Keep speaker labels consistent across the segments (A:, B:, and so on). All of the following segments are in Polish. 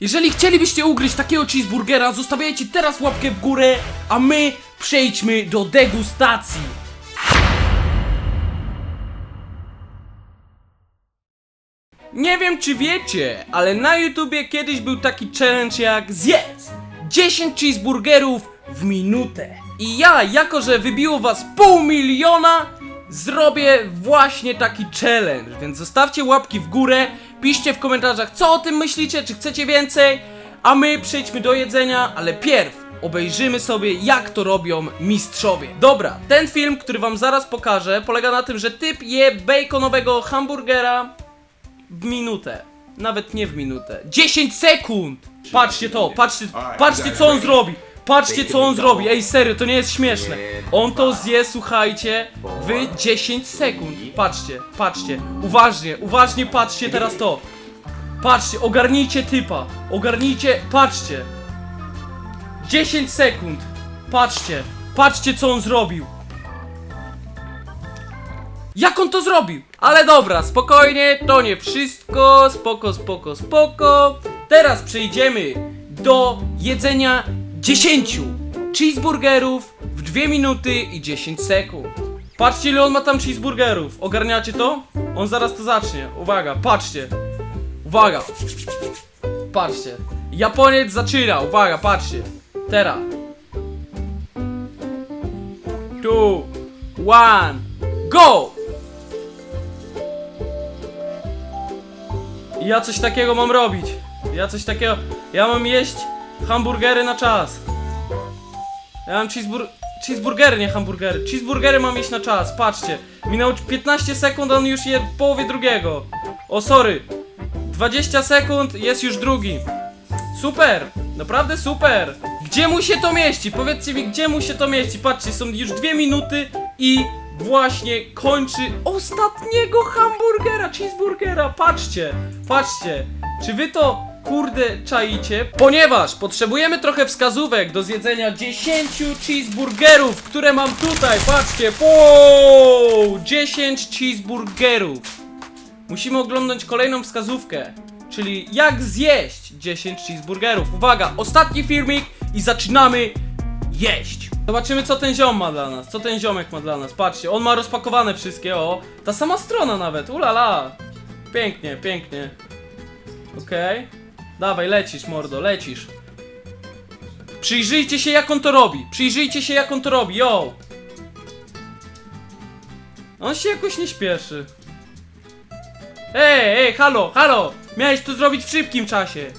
A: Jeżeli chcielibyście ugryźć takiego cheeseburgera, zostawiajcie teraz łapkę w górę, a my przejdźmy do degustacji. Nie wiem czy wiecie, ale na YouTubie kiedyś był taki challenge jak zjedz 10 cheeseburgerów w minutę. I ja, jako że wybiło was pół miliona, zrobię właśnie taki challenge. Więc zostawcie łapki w górę, piszcie w komentarzach co o tym myślicie, czy chcecie więcej, a my przejdźmy do jedzenia, ale pierw obejrzymy sobie jak to robią mistrzowie. Dobra, ten film, który wam zaraz pokażę, polega na tym, że typ je baconowego hamburgera w minutę. Nawet nie w minutę. 10 sekund! Patrzcie to, patrzcie, patrzcie co on zrobi! Patrzcie co on zrobi, ej serio, to nie jest śmieszne. On to zje, słuchajcie, w 10 sekund. Patrzcie, patrzcie, uważnie, uważnie patrzcie teraz to. Patrzcie, ogarnijcie typa, ogarnijcie, patrzcie. 10 sekund, patrzcie, patrzcie co on zrobił. Jak on to zrobił? Ale dobra, spokojnie, to nie wszystko, spoko, spoko, spoko. Teraz przejdziemy do jedzenia 10 cheeseburgerów w 2 minuty i 10 sekund. Patrzcie ile on ma tam cheeseburgerów, ogarniacie to? On zaraz to zacznie, uwaga, patrzcie. Uwaga. Patrzcie. Japoniec zaczyna, uwaga, patrzcie. Teraz. Two, one, go! Ja coś takiego mam robić. Ja coś takiego. Ja mam jeść hamburgery na czas. Ja mam cheesebur... cheeseburgery, nie hamburgery. Cheeseburgery mam jeść na czas, patrzcie. Minęło 15 sekund, on już je w połowie drugiego. O, sorry. 20 sekund, jest już drugi. Super! Naprawdę super! Gdzie mu się to mieści? Powiedzcie mi, gdzie mu się to mieści? Patrzcie, są już dwie minuty i właśnie kończy ostatniego hamburgera, cheeseburgera. Patrzcie, patrzcie. Czy wy to kurde czaicie? Ponieważ potrzebujemy trochę wskazówek do zjedzenia 10 cheeseburgerów, które mam tutaj. Patrzcie, wow! 10 cheeseburgerów. Musimy oglądać kolejną wskazówkę, czyli jak zjeść 10 cheeseburgerów. Uwaga, ostatni filmik i zaczynamy jeść. Zobaczymy co ten ziom ma dla nas, co ten ziomek ma dla nas. Patrzcie, on ma rozpakowane wszystkie, o. Ta sama strona nawet, ulala. Pięknie, pięknie. Okej. Dawaj, lecisz mordo, lecisz. Przyjrzyjcie się jak on to robi, przyjrzyjcie się jak on to robi, yo. On się jakoś nie śpieszy. Ej, ej, halo, halo! Miałeś to zrobić w szybkim czasie.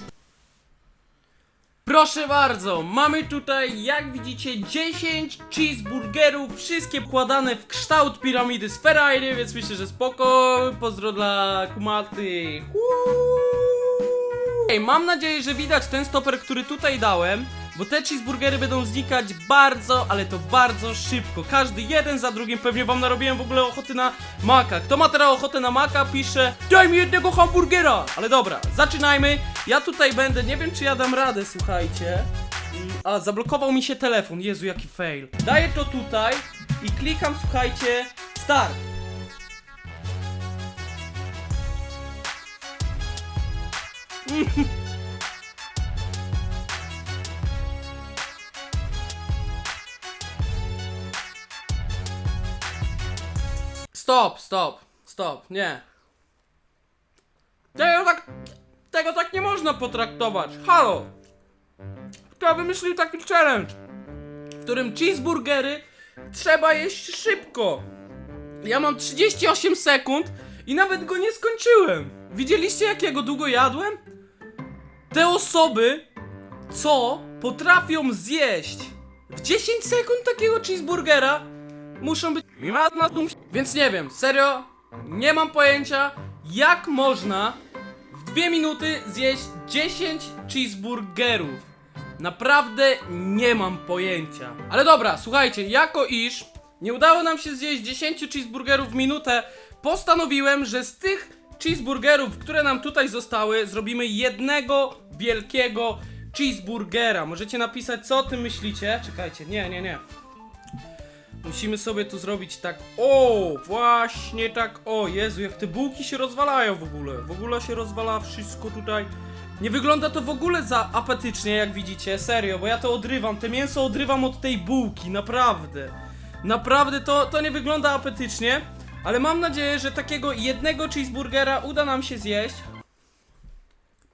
A: Proszę bardzo, mamy tutaj, jak widzicie, 10 cheeseburgerów, wszystkie pładane w kształt piramidy sferajny, więc myślę, że spoko. Pozdro dla kumaty. Ej, mam nadzieję, że widać ten stoper, który tutaj dałem, bo te cheeseburgery będą znikać bardzo, ale to bardzo szybko. Każdy jeden za drugim, pewnie wam narobiłem w ogóle ochoty na maka. Kto ma teraz ochotę na maka, pisze Daj mi jednego hamburgera! Ale dobra, zaczynajmy. Ja tutaj będę, nie wiem czy ja dam radę, słuchajcie. A, zablokował mi się telefon, Jezu jaki fail. Daję to tutaj i klikam, słuchajcie, start. Stop, stop, stop, nie. Tego tak, tego tak nie można potraktować. Halo! Kto wymyślił taki challenge? W którym cheeseburgery trzeba jeść szybko. Ja mam 38 sekund i nawet go nie skończyłem. Widzieliście jak ja go długo jadłem? Te osoby, co potrafią zjeść w 10 sekund takiego cheeseburgera, muszą być. Więc nie wiem, serio, nie mam pojęcia, jak można w 2 minuty zjeść 10 cheeseburgerów. Naprawdę nie mam pojęcia. Ale dobra, słuchajcie, jako iż nie udało nam się zjeść 10 cheeseburgerów w minutę, postanowiłem, że z tych cheeseburgerów, które nam tutaj zostały, zrobimy jednego wielkiego cheeseburgera. Możecie napisać, co o tym myślicie. Czekajcie, nie, nie, nie. Musimy sobie tu zrobić tak. O, właśnie tak. O, Jezu, jak te bułki się rozwalają w ogóle. W ogóle się rozwala wszystko tutaj. Nie wygląda to w ogóle za apetycznie, jak widzicie, serio, bo ja to odrywam, te mięso odrywam od tej bułki, naprawdę. Naprawdę to, to nie wygląda apetycznie, ale mam nadzieję, że takiego jednego cheeseburgera uda nam się zjeść.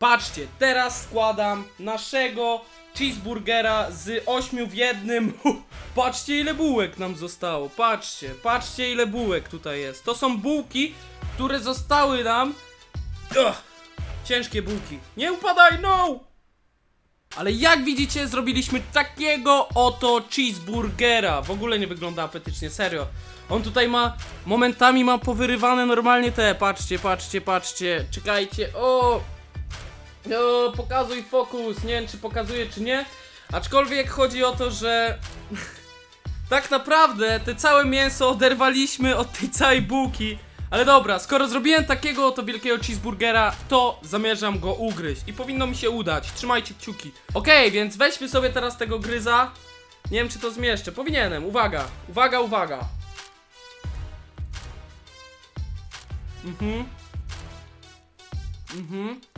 A: Patrzcie, teraz składam naszego cheeseburgera z ośmiu w jednym. Patrzcie ile bułek nam zostało, patrzcie, patrzcie ile bułek tutaj jest. To są bułki, które zostały nam... Ugh, ciężkie bułki. Nie upadaj, no! Ale jak widzicie, zrobiliśmy takiego oto cheeseburgera. W ogóle nie wygląda apetycznie, serio. On tutaj ma, momentami ma powyrywane normalnie te, patrzcie, patrzcie, patrzcie. Czekajcie, o! O, pokazuj fokus, nie wiem czy pokazuje czy nie. Aczkolwiek chodzi o to, że tak naprawdę te całe mięso oderwaliśmy od tej całej bułki. Ale dobra, skoro zrobiłem takiego oto wielkiego cheeseburgera, to zamierzam go ugryźć. I powinno mi się udać. Trzymajcie kciuki. Okej, więc weźmy sobie teraz tego gryza. Nie wiem czy to zmieszczę. Powinienem. Uwaga, uwaga, uwaga. Mhm. Mhm.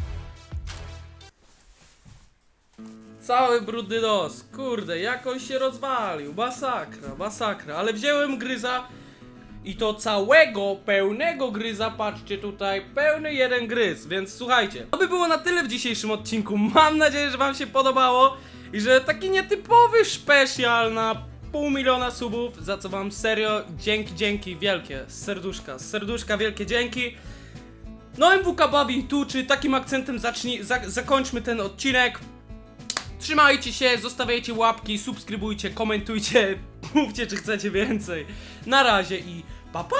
A: Cały brudny nos. Kurde, jak on się rozwalił. Masakra, masakra. Ale wziąłem gryza i to całego, pełnego gryza. Patrzcie tutaj, pełny jeden gryz. Więc słuchajcie, to by było na tyle w dzisiejszym odcinku. Mam nadzieję, że Wam się podobało i że taki nietypowy specjal na pół miliona subów, za co Wam serio dzięki, dzięki wielkie. Serduszka, serduszka wielkie dzięki. No MWK bawi tu, czy takim akcentem zacznij, za, zakończmy ten odcinek. Trzymajcie się, zostawiajcie łapki, subskrybujcie, komentujcie, mówcie czy chcecie więcej. Na razie i pa pa!